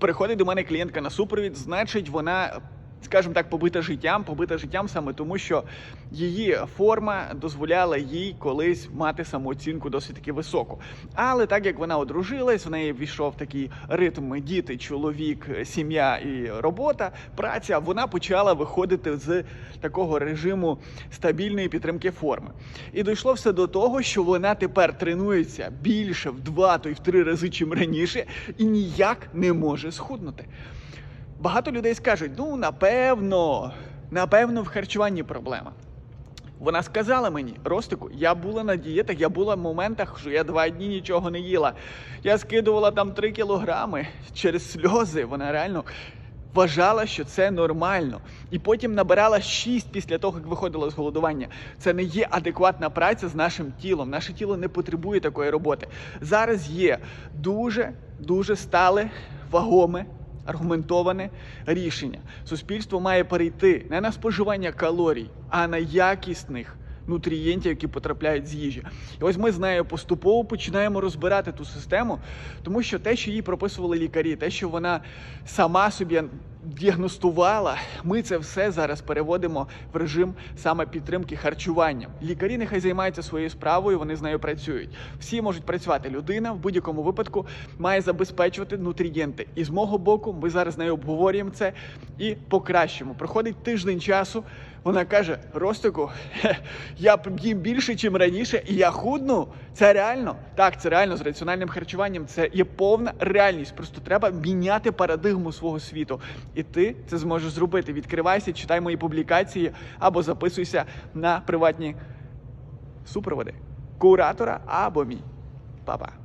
приходить до мене клієнтка на супровід, значить, вона. Скажімо так, побита життям, побита життям саме тому, що її форма дозволяла їй колись мати самооцінку досить таки високу. Але так як вона одружилась, в неї війшов такий ритм діти, чоловік, сім'я і робота, праця, вона почала виходити з такого режиму стабільної підтримки форми. І дійшло все до того, що вона тепер тренується більше в два, то й в три рази, чим раніше, і ніяк не може схуднути. Багато людей скажуть: ну напевно, напевно, в харчуванні проблема. Вона сказала мені, Ростику, я була на дієтах, я була в моментах, що я два дні нічого не їла. Я скидувала там 3 кілограми через сльози. Вона реально вважала, що це нормально. І потім набирала 6 після того, як виходила з голодування. Це не є адекватна праця з нашим тілом. Наше тіло не потребує такої роботи. Зараз є дуже дуже стале, вагоме аргументоване рішення. Суспільство має перейти не на споживання калорій, а на якісних нутрієнтів, які потрапляють з їжі. І ось ми з нею поступово починаємо розбирати ту систему, тому що те, що їй прописували лікарі, те, що вона сама собі діагностувала, ми це все зараз переводимо в режим саме підтримки харчуванням. Лікарі нехай займаються своєю справою, вони з нею працюють. Всі можуть працювати. Людина в будь-якому випадку має забезпечувати нутрієнти. І з мого боку, ми зараз з нею обговорюємо це і покращимо. Проходить тиждень часу. Вона каже: Ростику, я їм більше, ніж раніше, і я худну. Це реально? Так, це реально з раціональним харчуванням. Це є повна реальність. Просто треба міняти парадигму свого світу. І ти це зможеш зробити. Відкривайся, читай мої публікації або записуйся на приватні супроводи куратора або мій. Па-па.